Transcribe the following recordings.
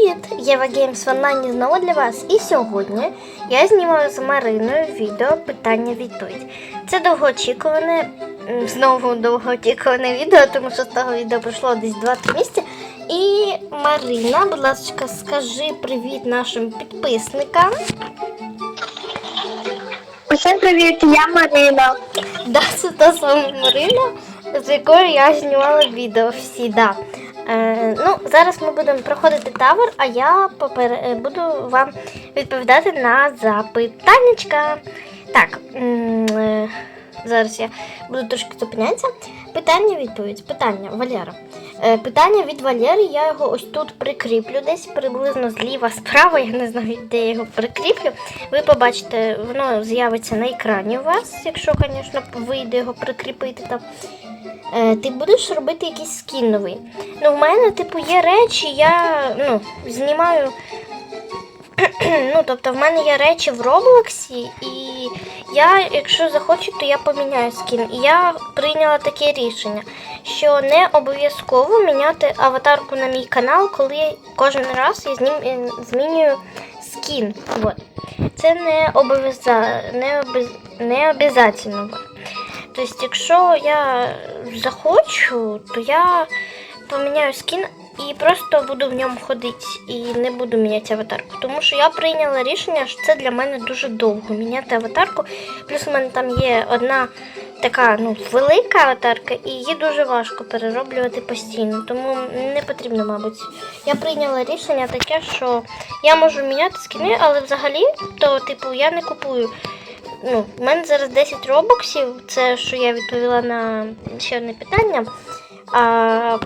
Привіт! Єва Геймс в онлайні знову для вас. І сьогодні я знімаю з Мариною відео питання-відповідь. Це довгоочікуване, знову довгоочікуване відео, тому що з того відео пройшло десь 2-3 місяці. І Марина, будь ласка, скажи привіт нашим підписникам. Усім привіт, я Марина. Да, це та сама Марина, з якою я знімала відео всі, да. Е, ну, зараз ми будемо проходити тавер, а я попер... е, буду вам відповідати на запитаннячка. Так, е, зараз я буду трошки зупинятися. Питання, відповідь. Питання, Валера. Е, питання від Валери, я його ось тут прикріплю, десь приблизно зліва, справа, я не знаю, де я його прикріплю. Ви побачите, воно з'явиться на екрані у вас, якщо, звісно, вийде його прикріпити там. Е, ти будеш робити якийсь скін новий. Ну, в мене, типу, є речі, я ну, знімаю. Ну, тобто, в мене є речі в Роблоксі, і я, якщо захочу, то я поміняю скін. І я прийняла таке рішення, що не обов'язково міняти аватарку на мій канал, коли кожен раз я знім... е, змінюю скін. Вот. Це не обов'яза... не, обов'язательно. Тобто, якщо я захочу, то я поміняю скін і просто буду в ньому ходити і не буду міняти аватарку. Тому що я прийняла рішення, що це для мене дуже довго міняти аватарку. Плюс у мене там є одна така ну, велика аватарка, і її дуже важко перероблювати постійно. Тому не потрібно, мабуть. Я прийняла рішення таке, що я можу міняти скіни, але взагалі, то типу я не купую ну, в мене зараз 10 робоксів, це що я відповіла на ще одне питання. А,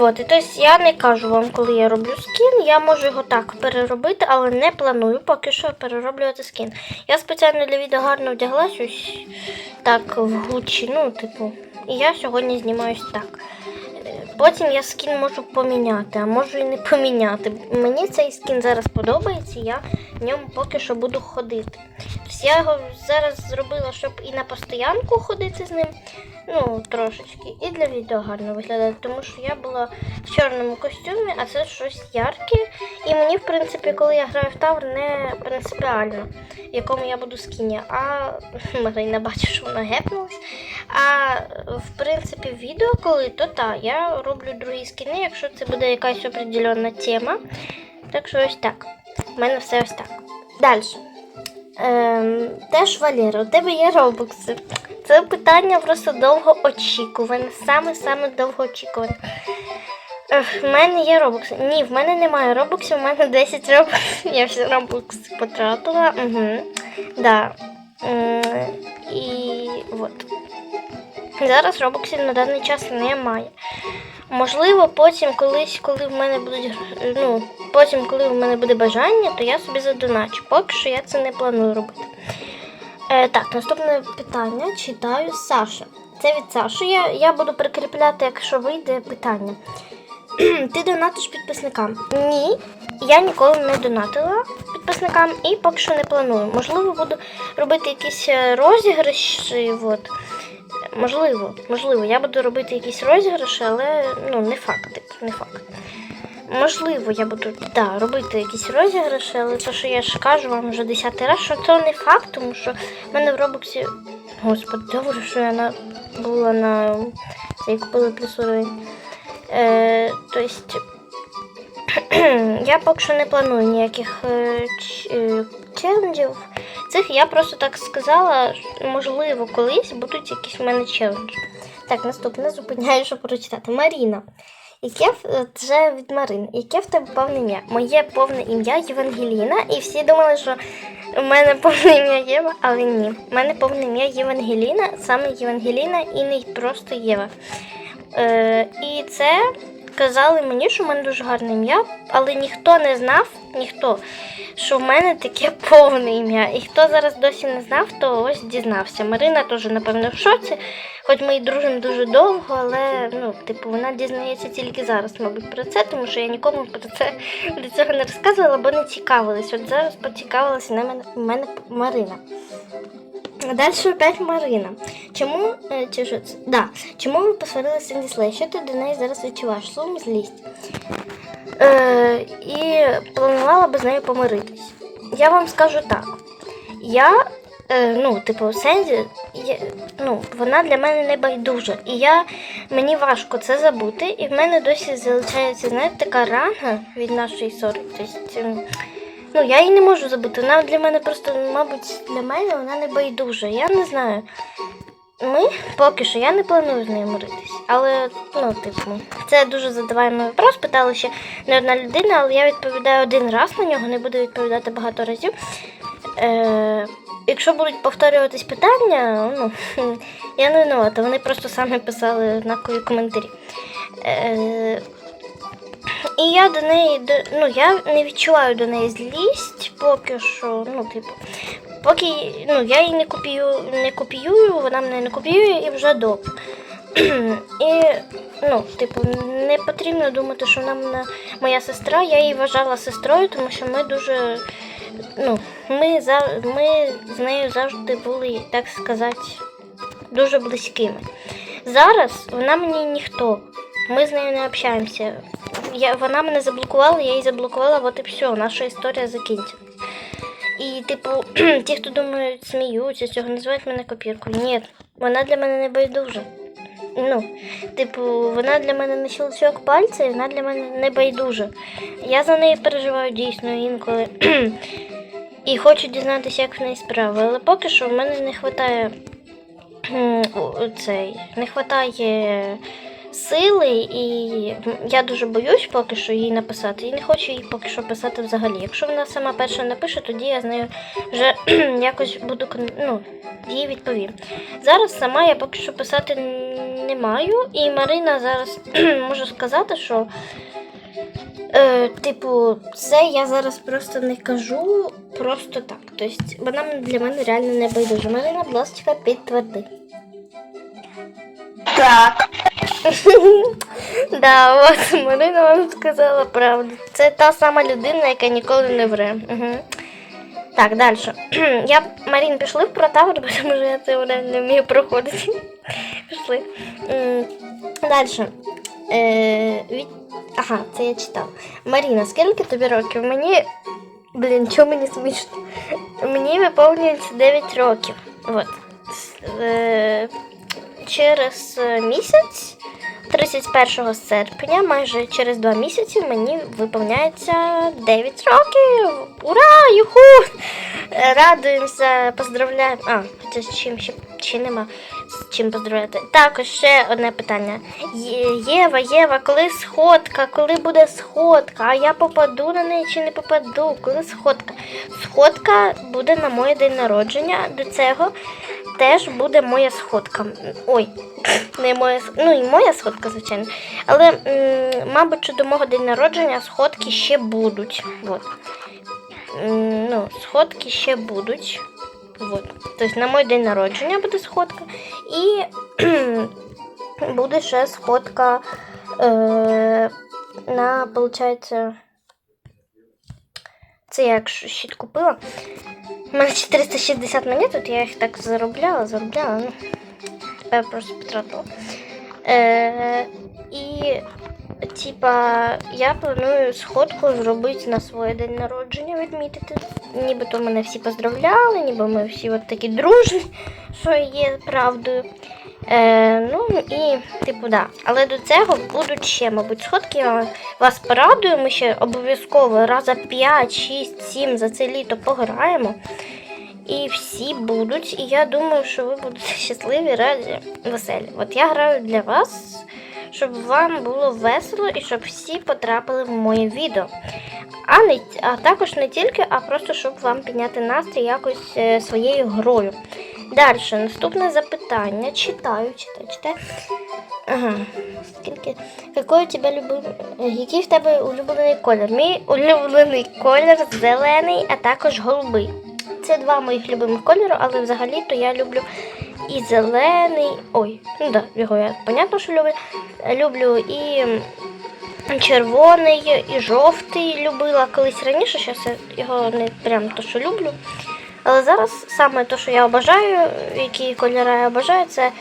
от, і тобто я не кажу вам, коли я роблю скін, я можу його так переробити, але не планую поки що перероблювати скін. Я спеціально для відео гарно вдяглась ось так в гучі, ну, типу, і я сьогодні знімаюсь так. Е, Потім я скін можу поміняти, а можу і не поміняти. Мені цей скін зараз подобається, я в ньому поки що буду ходити. Тобто я його зараз зробила, щоб і на постоянку ходити з ним, ну, трошечки, і для відео гарно виглядати, тому що я була в чорному костюмі, а це щось ярке. І мені, в принципі, коли я граю в Тавр, не принципіально, в якому я буду скіні. А Марина бачу, що вона гепнулась. А в принципі, відео, коли, то так, я роблю другі скіни, якщо це буде якась определенна тема. Так що ось так. У мене все ось так. Далі. Ем, теж Валера, у тебе є робокси. Це питання просто довго очікуване. Саме-саме довго очікуване. В мене є робокси. Ні, в мене немає робоксів, у мене 10 робоксів. Я всі робокси потратила. Угу. Да. Ем, І от. Зараз робоксів на даний час немає. Можливо, потім колись, коли в мене будуть ну, потім, коли в мене буде бажання, то я собі задоначу. Поки що я це не планую робити. Е, так, наступне питання читаю Саша. Це від Саші. Я, я буду прикріпляти, якщо вийде питання. Ти донатиш підписникам? Ні, я ніколи не донатила підписникам і поки що не планую. Можливо, буду робити якісь е, розіграші. От. Можливо, можливо, я буду робити якісь розіграші, але ну, не факт, не факт. Можливо, я буду да, робити якісь розіграші, але то, що я ж кажу вам вже десятий раз, що це не факт, тому що в мене в Робоксі. Господи, добре, що я на... була на цей купили плюс уровень. Е, тобто, я поки що не планую ніяких е, е, челенджів. Цих я просто так сказала, можливо, колись будуть якісь в мене челенджі. Так, наступне зупиняю, щоб прочитати. Маріна. Яке в- е, це від Марини? Яке в тебе повне ім'я? Моє повне ім'я Євангеліна, і всі думали, що у мене повне ім'я Єва, але ні. У мене повне ім'я Євангеліна, саме Євангеліна і не просто Єва. Е, і це казали мені, що в мене дуже гарне ім'я, але ніхто не знав, ніхто, що в мене таке повне ім'я. І хто зараз досі не знав, то ось дізнався. Марина теж, напевно, в шоці, хоч ми і дружимо дуже довго, але ну, типу, вона дізнається тільки зараз, мабуть, про це, тому що я нікому про це до цього не розказувала, бо не цікавилась. От зараз поцікавилася на мене, мене Марина. Далі опять Марина. Чому чи що це? Да. Чому ви посварилися з Слей? Що ти до неї зараз відчуваєш? Сум, злість? Е, і планувала би з нею помиритись. Я вам скажу так. Я, е, ну, типу, Сенді, я, ну, вона для мене не байдужа. І я, мені важко це забути, і в мене досі залишається, знаєте, така ранга від нашої ссори. Тобто, ну, я її не можу забути. Вона для мене просто, мабуть, для мене вона не байдужа. Я не знаю. Ми поки що я не планую з нею миритись. Але, ну, типу, це дуже задаваємий вопрос. Питала ще не одна людина, але я відповідаю один раз на нього, не буду відповідати багато разів. Е, якщо будуть повторюватись питання, ну, я не винувата, вони просто самі писали однакові коментарі. Е, і я до неї, ну, я не відчуваю до неї злість поки що, ну, типу, поки ну, я її не копію, не копіюю, вона мене не копіює і вже добре. І, ну, типу, не потрібно думати, що вона мене, моя сестра, я її вважала сестрою, тому що ми дуже, ну, ми, за, ми з нею завжди були, так сказати, дуже близькими. Зараз вона мені ніхто. Ми з нею не общаємося. Я, вона мене заблокувала, я її заблокувала, от і все, наша історія закінчилась. І, типу, ті, хто думають, сміються, цього називають мене копіркою. Ні, вона для мене не байдужа. Ну, типу, вона для мене не щелчок пальця, і вона для мене не байдужа. Я за неї переживаю дійсно інколи. І хочу дізнатися, як в неї справи. Але поки що в мене не вистачає цей, не вистачає сили, і я дуже боюсь поки що їй написати. І не хочу їй поки що писати взагалі. Якщо вона сама перша напише, тоді я з нею вже якось буду ну, їй відповім. Зараз сама я поки що писати не маю, і Марина зараз можу сказати, що. Е, типу, це я зараз просто не кажу просто так. Тобто вона для мене реально не байдужа. Марина, будь ласка, підтверди. Так. Да, от Марина вам сказала правду. Це та сама людина, яка ніколи не вре. Так, далі. Я, Марін, пішли в протавр, бо що я це реально не вмію проходити. Пішли. Далі. Е. Ага, це я читала. Маріна, скільки тобі років? Мені. Блін, чого мені смішно? Мені виповнюється 9 років. От. Е, через е, місяць, 31 серпня, майже через два місяці, мені виповняється 9 років. Ура! Юху! Радуємося, поздравляємо. А, це з чим ще чи нема з чим поздравляти. Також ще одне питання. Єва, Єва, коли сходка? Коли буде сходка? А я попаду на неї чи не попаду? Коли сходка? Сходка буде на моє день народження. До цього теж буде моя сходка. Ой, не моя ну і моя сходка, звичайно. Але, м, мабуть, що до мого день народження сходки ще будуть. От. М, Ну, сходки ще будуть. Вот. Тобто на мій день народження буде сходка. І буде ще сходка е, на, виходить, це я щит купила. У мене 460 монет, тут я їх так заробляла, заробляла. Ну, тепер просто потратила. Е, і, типа, я планую сходку зробити на своє день народження, відмітити. Нібито мене всі поздравляли, ніби ми всі от такі дружні, що є правдою. Е, ну і, типу, да. Але до цього будуть ще, мабуть, сходки. Вас порадую. Ми ще обов'язково раза 5, 6, 7 за це літо пограємо. І всі будуть. І я думаю, що ви будете щасливі, раді, веселі. От я граю для вас, щоб вам було весело і щоб всі потрапили в моє відео. А, не, а також не тільки, а просто щоб вам підняти настрій якось е, своєю грою. Далі, наступне запитання. Читаю, читаю, читаю. Ага. Який у тебе любив... Який в тебе улюблений колір? Мій улюблений колір зелений, а також голубий. Це два моїх любимих кольори, але взагалі-то я люблю і зелений. Ой, ну да, його я понятно, що люблю. Люблю і червоний, і жовтий любила колись раніше, зараз я його не прям то, що люблю. Але зараз саме те, що я обожаю, які кольори я обожаю, це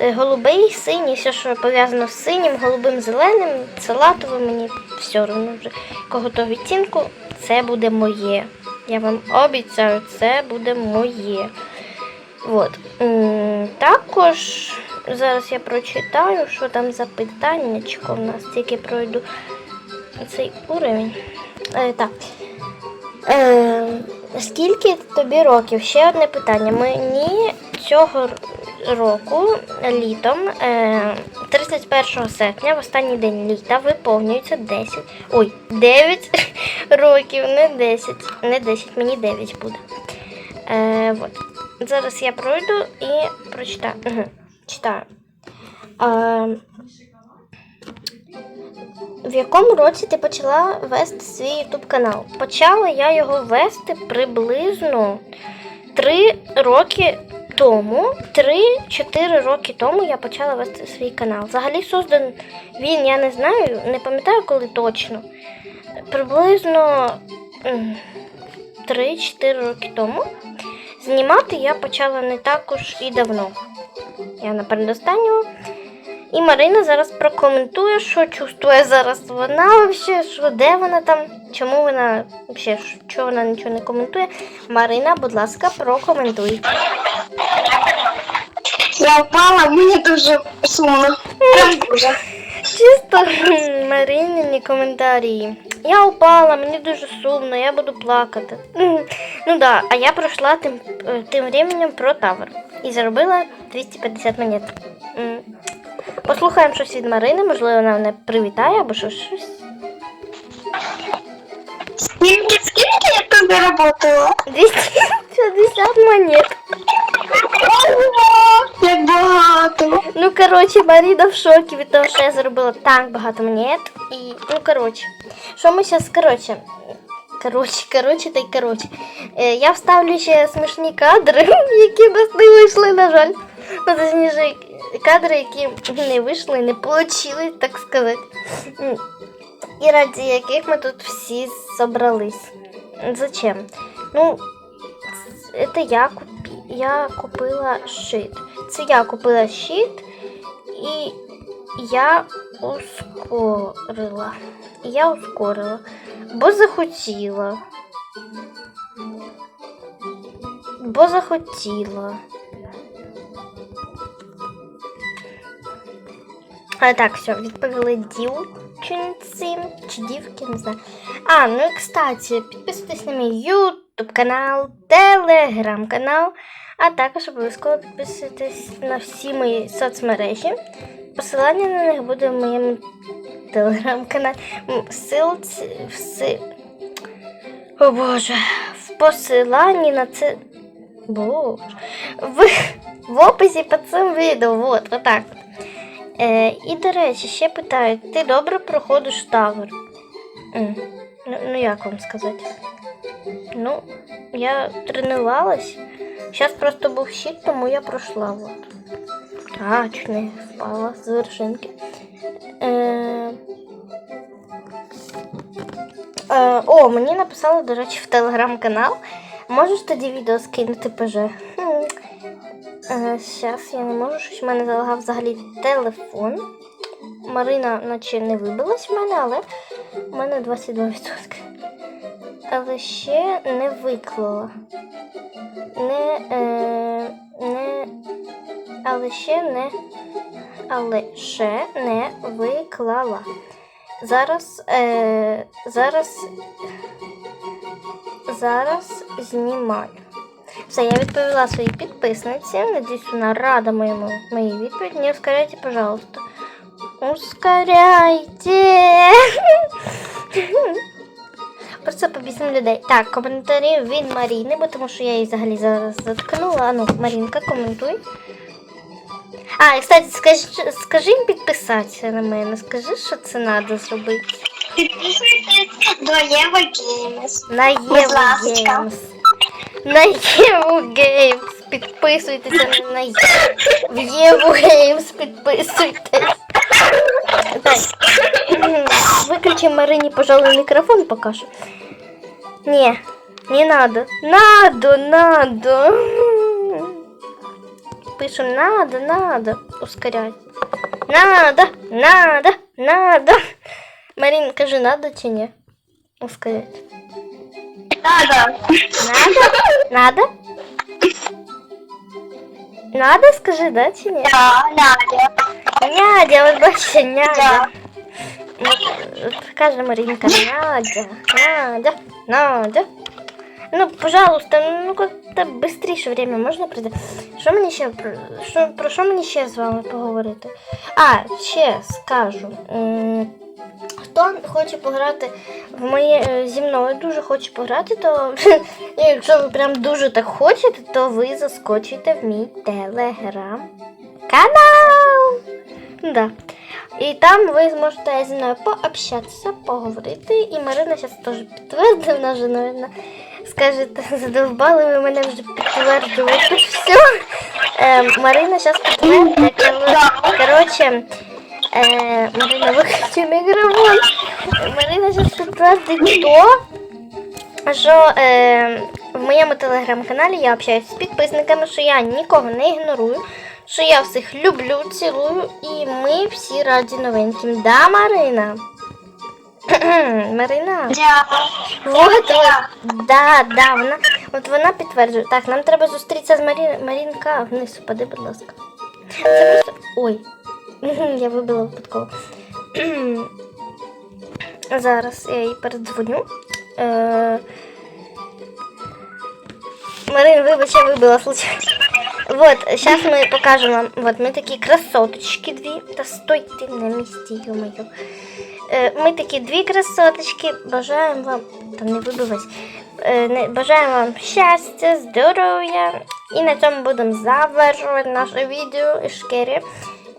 голубий, синій, все, що пов'язано з синім, голубим, зеленим, салатовим мені все одно вже кого-то відцінку, це буде моє. Я вам обіцяю, це буде моє. От. Також зараз я прочитаю, що там за питаннячко в нас, тільки пройду цей уровень. Е, так. Е, скільки тобі років? Ще одне питання. Мені цього року літом, е, 31 серпня, в останній день літа, виповнюється 10. Ой, 9 років, не 10. Не 10, мені 9 буде. Е, вот. Зараз я пройду і прочитаю. Угу. Читаю. Е, в якому році ти почала вести свій YouTube канал? Почала я його вести приблизно 3 роки тому. 3-4 роки тому я почала вести свій канал. Взагалі создан він, я не знаю, не пам'ятаю коли точно. Приблизно м, 3-4 роки тому. Знімати я почала не також і давно. Я на передостанньому. І Марина зараз прокоментує, що чувствує зараз вона взагалі, що де вона там, чому вона взагалі, що вона нічого не коментує. Марина, будь ласка, прокоментуй. Я впала, мені дуже сумно. Прям дуже. Чисто м, Маринині коментарі. Я упала, мені дуже сумно, я буду плакати. Ну да, а я пройшла тим, е, тим временем про тавер і заробила 250 монет. Послухаємо щось від Марини, можливо, вона мене привітає або щось. щось. Скільки, скільки я тут заработала? 250 монет. Ого, як багато. Ну, коротше, Маріна в шокі від того, що я заробила так багато монет. І, ну, коротше, що ми зараз, коротше, коротше, коротше, та й коротше. Е, я вставлю ще смішні кадри, які в нас не вийшли, на жаль. Ну, точніше, кадри, які не вийшли, не получили, так сказати. І раді яких ми тут всі зібрались. Зачем? Ну, це я, купі... я купила щит. Це я купила щит і я ускорила. Я ускорила, бо захотіла. Бо захотіла. А так, все, відповіли дівчинці чи дівки, не знаю. А, ну і кстати, підписуйтесь на мій YouTube канал, Telegram канал, а також обов'язково підписуйтесь на всі мої соцмережі. Посилання на них буде в моєму телеграм-каналі. Ссылці, в. О Боже, в посиланні на це. Боже. В, в описі під цим відео. Вот, отак. Е, і, до речі, ще питають, ти добре проходиш тавер? М, Ну, ну як вам сказати? Ну, я тренувалась. Зараз просто був щит, тому я пройшла. Вот. А, чуть не впала з вершинки. Е, е, о, мені написали, до речі, в телеграм-канал. Можеш тоді відео скинути ПЖ? Хм. Е, Зараз я не можу, щось в мене залагав взагалі телефон. Марина наче не вибилась в мене, але в мене 22%. Але ще не виклала. Не, е, не, але ще не, але ще не виклала. Зараз, е, зараз, зараз знімаю. Все, я відповіла своїй підписниці. Надіюсь, вона рада моєму моїй відповіді. Не ускоряйте, пожалуйста. Ускоряйте. Просто побісимо людей. Так, коментарі від Маріни, бо тому що я її взагалі зараз заткнула. А ну, Марінка, коментуй. А, і кстати, скажи, скажи їм підписатися на мене. Скажи, що це треба зробити. Підписуйтесь до Єва Геймс. На ласочка. Геймс. На Єву Геймс. Підписуйтеся на Є- в Єву Геймс. Підписуйтесь. Так. Выключи Марине, пожалуй, микрофон пока что. Не, не надо. Надо, надо. Пишем, надо, надо ускорять. Надо, надо, надо. Марін, кажи, надо чи ні? Ну, сказати. Надо. Надо? Надо? Надо, скажи, да, чи ні? Да, надо. Нядя, от бачите, нядя. Да. Ну, от Каже Марінка, Надя, Надя, Надя. Ну, пожалуйста, ну как-то быстріше время можна прийти. Що мені ще про що, про що мені ще з вами поговорити? А, ще скажу. Хто хоче пограти в моє е, зі мною дуже хоче пограти, то якщо ви прям дуже так хочете, то ви заскочите в мій телеграм канал. Да. І там ви зможете зі мною пообщатися, поговорити. І Марина зараз теж підтвердить, вона вже, наверное, скажете, задовбали ви мене вже підтверджувати все. Е, Марина зараз підтвердить. Коротше, е, Марина, виключи мікрофон. Марина зараз підтвердить то, що е, в моєму телеграм-каналі я общаюся з підписниками, що я нікого не ігнорую, що я всіх люблю, цілую, і ми всі раді новеньким. Да, Марина? Марина? Вот, от, да, да, вона, от вона підтверджує. Так, нам треба зустрітися з Марі... Марінка. Вниз впади, будь ласка. Це просто... Ой, я вибила випадково. Зараз я їй передзвоню. Е... Марин, вибач, я вибила случайно. Вот, сейчас мы покажем вам. Вот, мы такие красоточки дві. Та стой ти на місці, ё-моё. Е, Ми такі дві красоточки. Бажаємо вам. Та не вибивайся. Е, не- Бажаємо вам щастя, здоров'я. І на цьому будемо завершувати наше відео Шкері. Е,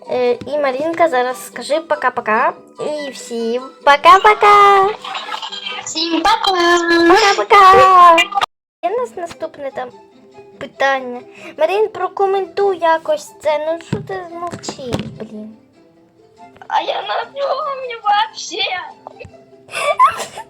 І Марінка зараз скажи пока-пока. І всім пока-пока! Всем пока. Пока-пока! Є у нас наступне там питання. Марін, прокоментуй якось це. Ну що ти мовчиш, блін? А я на помню вообще.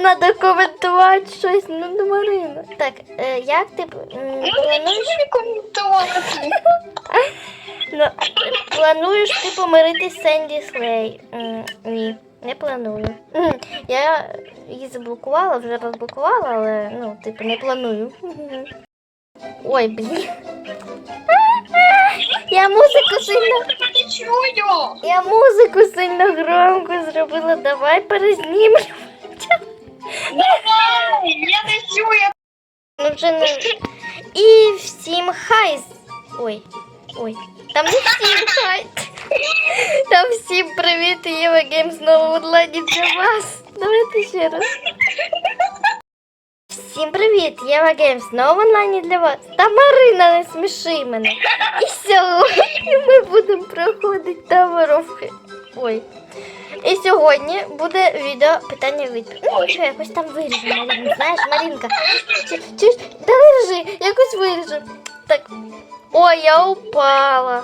Треба коментувати щось, ну ну, Марина. Так, е, як ти м, Ну, плануєш, не ну, плануєш ти помиритись з Сенді Слей? М, Ні, не планую. М, Я її заблокувала, вже розблокувала, але ну, типу, не планую. Ой, блін. Я музику сильно. Не чую. Я музику сильно громко зробила. Давай перезнімемо. Давай, я не чую. Ну вже не. І всім хай. Ой, ой. Там не всім хай. Там всім привіт, Єва Гейм знову онлайні для вас. Давайте ще раз. Всім привіт, Єва Гейм знову онлайні для вас. Та Марина, не сміши мене. І сьогодні ми будемо проходити таборовки. Ой. І сьогодні буде відео питання відповідь. Ну, що якось там виріжу, Марін. Знаєш, Марінка. Чи, да виріжи, якось виріжу. Так. Ой, я упала.